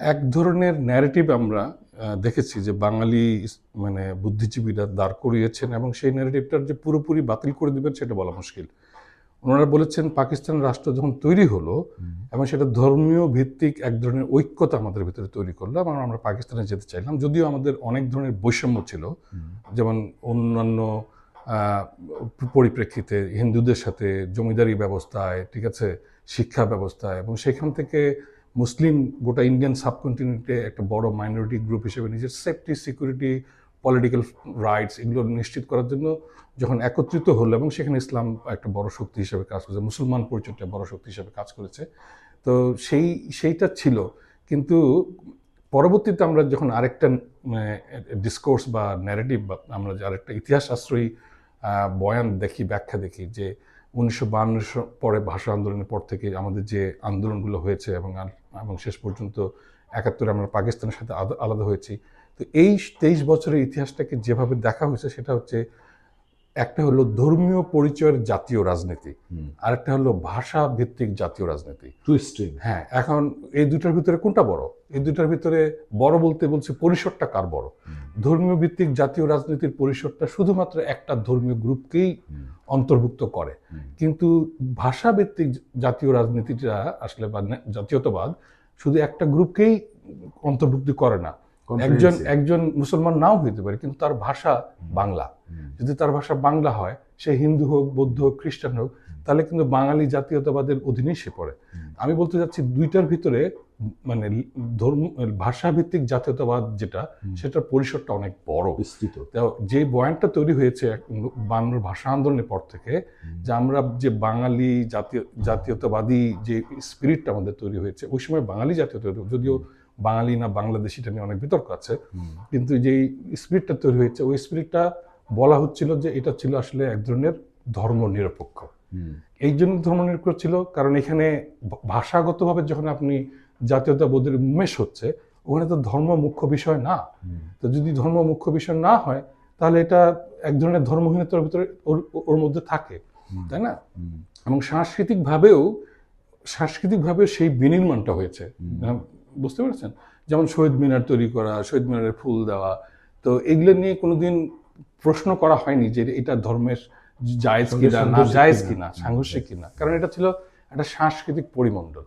এক ধরনের ন্যারেটিভ আমরা দেখেছি যে বাঙালি মানে বুদ্ধিজীবীরা দাঁড় করিয়েছেন এবং সেই ন্যারেটিভটার যে পুরোপুরি বাতিল করে দিবেন সেটা বলা মুশকিল। ওনারা বলেছেন পাকিস্তান রাষ্ট্র যখন তৈরি হলো এবং সেটা ধর্মীয় ভিত্তিক এক ধরনের ঐক্যতা আমাদের ভিতরে তৈরি করল এবং আমরা পাকিস্তানে যেতে চাইলাম যদিও আমাদের অনেক ধরনের বৈষম্য ছিল। যেমন অন্যান্য পরিপ্রেক্ষিতে হিন্দুদের সাথে জমিদারি ব্যবস্থায় ঠিক আছে শিক্ষা ব্যবস্থায় এবং সেখান থেকে মুসলিম গোটা ইন্ডিয়ান সাবকন্টিনেন্টে একটা বড় মাইনরিটি গ্রুপ হিসেবে নিজের সেফটি সিকিউরিটি পলিটিক্যাল রাইটস এগুলো নিশ্চিত করার জন্য যখন একত্রিত হলো এবং সেখানে ইসলাম একটা বড় শক্তি হিসেবে কাজ করেছে, মুসলমান পরিচয়টা বড় শক্তি হিসেবে কাজ করেছে। তো সেই, সেইটা ছিল। কিন্তু পরবর্তীতে আমরা যখন আরেকটা ডিসকোর্স বা ন্যারেটিভ বা আমরা যে আরেকটা ইতিহাস আশ্রয়ী বয়ান দেখি, ব্যাখ্যা দেখি যে উনিশশো পরে ভাষা আন্দোলনের পর থেকে আমাদের যে আন্দোলনগুলো হয়েছে এবং এবং শেষ পর্যন্ত একাত্তরে আমরা পাকিস্তানের সাথে আলাদা হয়েছি। তো এই তেইশ বছরের ইতিহাসটাকে যেভাবে দেখা হয়েছে, সেটা হচ্ছে একটা হলো ধর্মীয় পরিচয়ের জাতীয় রাজনীতি আর একটা হলো ভাষা ভিত্তিক জাতীয় রাজনীতি। টুইস্টিং হ্যাঁ এখন এই দুটার ভিতরে কোনটা বড়? এই দুটার ভিতরে বড় বলতে বলছে পরিসরটা কার বড়? ধর্মীয় ভিত্তিক জাতীয় রাজনীতির পরিসরটা শুধুমাত্র একটা ধর্মীয় গ্রুপকেই অন্তর্ভুক্ত করে। কিন্তু ভাষা ভিত্তিক জাতীয় রাজনীতিটা আসলে বা জাতীয়তাবাদ শুধু একটা গ্রুপকেই অন্তর্ভুক্তি করে না। একজন একজন মুসলমান নাও হইতে পারে কিন্তু তার ভাষা বাংলা। যদি তার ভাষা বাংলা হয় সে হিন্দু হোক বৌদ্ধ হোক খ্রিস্টান হোক তাহলে কিন্তু বাঙালি জাতীয়তাবাদের অধীনেই সে পড়ে। আমি বলতে চাচ্ছি দুইটার ভিতরে মানে ধর্ম ভাষা ভিত্তিক জাতীয়তাবাদ যেটা সেটার পরিসরটা অনেক বড়। বিস্তৃত। যে বয়ানটা তৈরি হয়েছে বাংলার ভাষা আন্দোলনের পর থেকে যে আমরা যে বাঙালি জাতীয় জাতীয়তাবাদী যে স্পিরিটটা আমাদের তৈরি হয়েছে ওই সময় বাঙালি জাতীয়তা যদিও বাঙালি না বাংলাদেশিটা নিয়ে অনেক বিতর্ক আছে। কিন্তু যেই স্পিরিটটা তৈরি হয়েছে ওই স্পিরিটটা বলা হচ্ছিল যে এটা ছিল আসলে এক ধরনের ধর্ম নিরপেক্ষ এই জন্য ধর্মনিরপেক্ষ ছিল কারণ এখানে ভাষাগতভাবে যখন আপনি জাতীয়তাবোধের উন্মেষ হচ্ছে ওখানে তো ধর্ম মুখ্য বিষয় না। তো যদি ধর্ম মুখ্য বিষয় না হয় তাহলে এটা এক ধরনের ধর্মহীনতার ভিতরে ওর মধ্যে থাকে তাই না? এবং সাংস্কৃতিকভাবেও সাংস্কৃতিকভাবে সেই বিনির্মাণটা হয়েছে। বুঝতে পারছেন? যেমন শহীদ মিনার তৈরি করা শহীদ মিনারের ফুল দেওয়া তো এগুলো নিয়ে কোনোদিন প্রশ্ন করা হয়নি যে এটা ধর্মের জায়েজ কিনা না জায়েজ। কিনা সাংঘর্ষিক কিনা। কারণ এটা ছিল একটা সাংস্কৃতিক পরিমণ্ডল।